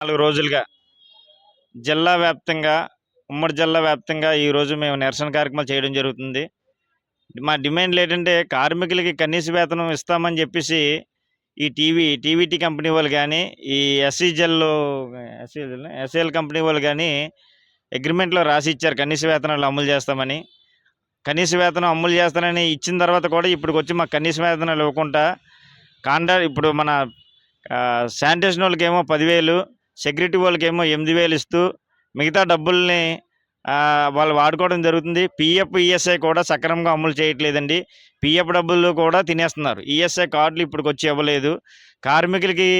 నాలుగు రోజులుగా జిల్లా వ్యాప్తంగా ఉమ్మడి జిల్లా వ్యాప్తంగా ఈరోజు మేము నిరసన కార్యక్రమాలు చేయడం జరుగుతుంది. మా డిమాండ్లు ఏంటంటే కార్మికులకి కనీస వేతనం ఇస్తామని చెప్పేసి ఈ టీవీ టీవీటీ కంపెనీ వాళ్ళు కానీ ఈ ఎస్ఈజెల్ ఎస్ఏఎల్ కంపెనీ వాళ్ళు కానీ అగ్రిమెంట్లో రాసి ఇచ్చారు కనీస వేతనాలు అమలు చేస్తామని. కనీస వేతనం అమలు చేస్తానని ఇచ్చిన తర్వాత కూడా ఇప్పటికి వచ్చి మాకు కనీస వేతనాలు ఇవ్వకుండా కాండా ఇప్పుడు మన శానిటేషన్ వాళ్ళకేమో పదివేలు సెక్యూరిటీ వాళ్ళకేమో ఎనిమిది వేలు ఇస్తూ మిగతా డబ్బుల్ని వాళ్ళు వాడుకోవడం జరుగుతుంది. పిఎఫ్ ఈఎస్ఐ కూడా సక్రమంగా అమలు చేయట్లేదండి. పిఎఫ్ డబ్బులు కూడా తినేస్తున్నారు. ఈఎస్ఐ కార్డులు ఇప్పటికి వచ్చి ఇవ్వలేదు. కార్మికులకి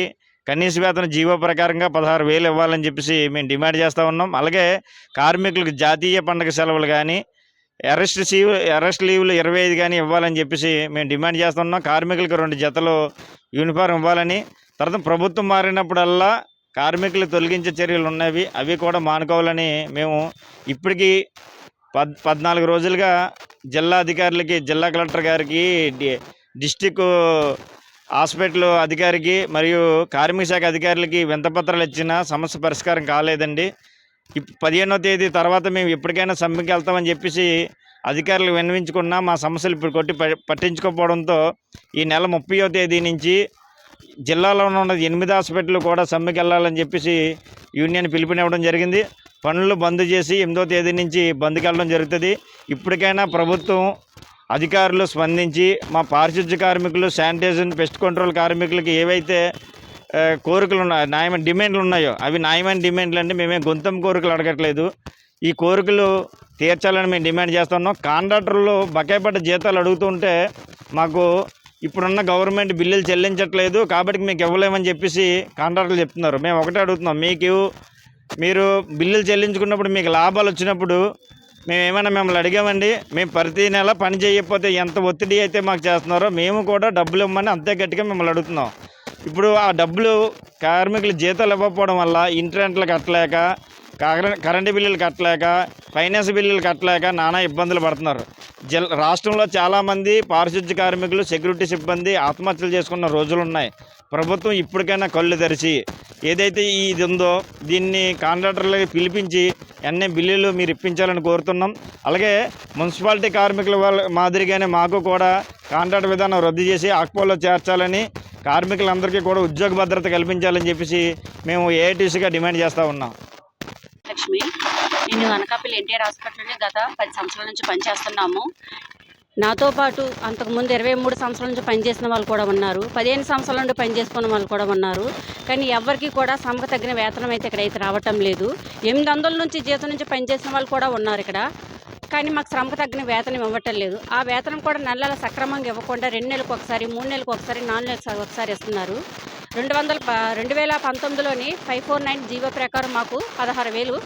కనీస వేతన జీవో ప్రకారంగా పదహారు వేలు ఇవ్వాలని చెప్పేసి మేము డిమాండ్ చేస్తూ ఉన్నాం. అలాగే కార్మికులకు జాతీయ పండుగ సెలవులు కానీ అరెస్ట్ సీవ్ అరెస్ట్ లీవ్లు ఇరవై ఐదు కానీ ఇవ్వాలని చెప్పేసి మేము డిమాండ్ చేస్తున్నాం కార్మికులకు రెండు జతలు యూనిఫామ్ ఇవ్వాలని. తర్వాత ప్రభుత్వం మారినప్పుడల్లా కార్మికులు తొలగించే చర్యలు ఉన్నవి అవి కూడా మానుకోవాలని మేము ఇప్పటికీ పద్ పద్నాలుగు రోజులుగా జిల్లా అధికారులకి జిల్లా కలెక్టర్ గారికి డిస్టిక్ హాస్పిటల్ అధికారికి మరియు కార్మిక శాఖ అధికారులకి వింతపత్రాలు ఇచ్చిన సమస్య పరిష్కారం కాలేదండి. పదిహేనో తేదీ తర్వాత మేము ఎప్పటికైనా సమ్మెకి వెళ్తామని చెప్పేసి అధికారులు విన్నవించుకున్నా మా సమస్యలు ఇప్పుడు కొట్టి ప- పట్టించుకోకపోవడంతో ఈ నెల ముప్పయో తేదీ నుంచి జిల్లాలో ఉన్న ఎనిమిది హాస్పిటల్ కూడా సమ్మెకి వెళ్ళాలని చెప్పేసి యూనియన్ పిలుపునివ్వడం జరిగింది. పనులు బంద్ చేసి ఎనిమిదో తేదీ నుంచి బంద్కి వెళ్ళడం జరుగుతుంది. ఇప్పటికైనా ప్రభుత్వం అధికారులు స్పందించి మా పారిశుద్ధ్య కార్మికులు శానిటైజేషన్ పెస్ట్ కంట్రోల్ కార్మికులకి ఏవైతే కోరికలు ఉన్నాయో న్యాయమైన డిమాండ్లు ఉన్నాయో అవి న్యాయమైన డిమాండ్లు అంటే మేమే గొంతం కోరికలు అడగట్లేదు. ఈ కోరికలు తీర్చాలని మేము డిమాండ్ చేస్తున్నాం. కాంట్రాక్టర్లు బకాయిపడ్డ జీతాలు అడుగుతుంటే మాకు ఇప్పుడున్న గవర్నమెంట్ బిల్లులు చెల్లించట్లేదు కాబట్టి మీకు ఇవ్వలేమని చెప్పేసి కాంట్రాక్టర్లు చెప్తున్నారు. మేము ఒకటే అడుగుతున్నాం. మీకు మీరు బిల్లులు చెల్లించుకున్నప్పుడు మీకు లాభాలు వచ్చినప్పుడు మేము ఏమైనా మిమ్మల్ని అడిగామండి. మేము ప్రతి నెల పని చేయకపోతే ఎంత ఒత్తిడి అయితే మాకు చేస్తున్నారో మేము కూడా డబ్బులు ఇవ్వమని అంతే గట్టిగా మిమ్మల్ని అడుగుతున్నాం. ఇప్పుడు ఆ డబ్బులు కార్మికులు జీతాలు ఇవ్వకపోవడం వల్ల ఇంటర్నెట్లు కట్టలేక కరెంటు బిల్లులు కట్టలేక ఫైనాన్స్ బిల్లులు కట్టలేక నానా ఇబ్బందులు పడుతున్నారు. జిల్ రాష్ట్రంలో చాలామంది పారిశుద్ధ్య కార్మికులు సెక్యూరిటీ సిబ్బంది ఆత్మహత్యలు చేసుకున్న రోజులు ఉన్నాయి ప్రభుత్వం ఇప్పటికైనా కళ్ళు తెరిచి ఏదైతే ఇది ఉందో దీన్ని కాంట్రాక్టర్లకి పిలిపించి ఎన్నే బిల్లులు మీరు ఇప్పించాలని కోరుతున్నాం. అలాగే మున్సిపాలిటీ కార్మికుల వాళ్ళ మాదిరిగానే మాకు కూడా కాంట్రాక్ట్ విధానం రద్దు చేసి ఆక్పోలో చేర్చాలని కార్మికులందరికీ కూడా ఉద్యోగ భద్రత కల్పించాలని చెప్పేసి మేము ఏఐటీసీగా డిమాండ్ చేస్తూ ఉన్నాం. నేను అనకాపల్లి ఎన్టీఆర్ హాస్పిటల్లో గత పది సంవత్సరాల నుంచి పనిచేస్తున్నాము. నాతో పాటు అంతకుముందు ఇరవై మూడు సంవత్సరాల నుంచి పనిచేసిన వాళ్ళు కూడా ఉన్నారు. పదిహేను సంవత్సరాల నుండి పనిచేసుకున్న వాళ్ళు కూడా ఉన్నారు. కానీ ఎవరికి కూడా శ్రమకు తగిన వేతనం అయితే ఇక్కడైతే రావటం లేదు. ఎనిమిది వందల నుంచి జీతం నుంచి పనిచేసిన వాళ్ళు కూడా ఉన్నారు ఇక్కడ. కానీ మాకు శ్రమకు తగ్గిన వేతనం ఇవ్వటం లేదు. ఆ వేతనం కూడా నెలల సక్రమంగా ఇవ్వకుండా రెండు నెలలకు ఒకసారి మూడు నెలలకు ఒకసారి నాలుగు నెలలకు ఒకసారి ఇస్తున్నారు. రెండు వందల రెండు వేల పంతొమ్మిదిలోని ఫైవ్ ఫోర్ నైన్ జీవో ప్రకారం మాకు పదహారు వేలు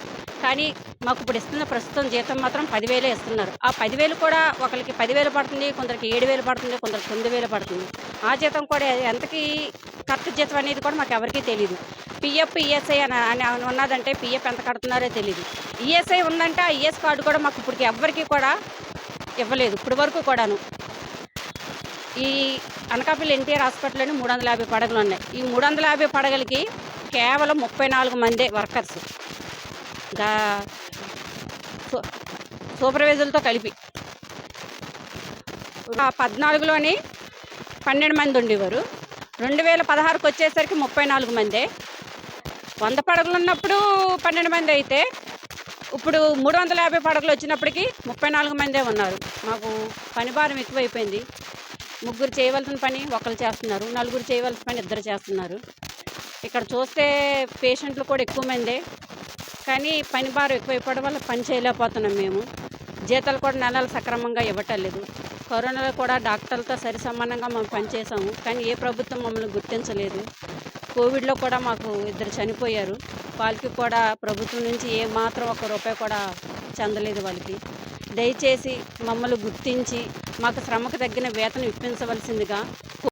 కానీ మాకు ఇప్పుడు ఇస్తున్న ప్రస్తుతం జీతం మాత్రం పదివేలే ఇస్తున్నారు. ఆ పదివేలు కూడా ఒకరికి పదివేలు పడుతుంది కొందరికి ఏడు వేలు పడుతుంది కొందరికి తొమ్మిది వేలు పడుతుంది. ఆ జీతం కూడా ఎంతకి కరెక్ట్ జీతం అనేది కూడా మాకు ఎవరికీ తెలియదు పిఎఫ్ ఈఎస్ఐ అని అని ఉన్నదంటే పిఎఫ్ ఎంత కడుతున్నారో తెలియదు ఈఎస్ఐ ఉందంటే ఆ ఈఎస్ కార్డు కూడా మాకు ఇప్పటికి ఎవరికి కూడా ఇవ్వలేదు ఇప్పటి వరకు కూడాను. ఈ అనకాపల్లి ఎన్టీఆర్ హాస్పిటల్లోని మూడు వందల యాభై పడగలు ఉన్నాయి. ఈ మూడు వందల యాభై పడగలకి కేవలం ముప్పై నాలుగు మందే వర్కర్స్. ఇంకా సూ- సూపర్వైజర్లతో కలిపి. ఆ పద్నాలుగులోని పన్నెండు మంది ఉండేవారు. రెండు వేల పదహారుకి వచ్చేసరికి ముప్పై నాలుగు మందే. వంద పడగలు ఉన్నప్పుడు పన్నెండు మంది అయితే ఇప్పుడు మూడు వందల యాభై పడగలు వచ్చినప్పటికీ ముప్పై నాలుగు మందే ఉన్నారు. మాకు పని భారం ఎక్కువైపోయింది. ముగ్గురు చేయవలసిన పని ఒకరు చేస్తున్నారు. నలుగురు చేయవలసిన పని ఇద్దరు చేస్తున్నారు. ఇక్కడ చూస్తే పేషెంట్లు కూడా ఎక్కువ మందే. కానీ పని భారం ఎక్కువైపోవడం వల్ల పని చేయలేకపోతున్నాం మేము. జీతాలు కూడా నెలలు సక్రమంగా ఇవ్వటం లేదు. కరోనాలో కూడా డాక్టర్లతో సరి సమానంగా మేము పనిచేసాము కానీ ఏ ప్రభుత్వం మమ్మల్ని గుర్తించలేదు. కోవిడ్లో కూడా మాకు ఇద్దరు చనిపోయారు. వాళ్ళకి కూడా ప్రభుత్వం నుంచి ఏ మాత్రం ఒక రూపాయి కూడా చెందలేదు వాళ్ళకి. దయచేసి మమ్మల్ని గుర్తించి మాకు శ్రమకు తగ్గిన వేతనం ఇప్పించవలసిందిగా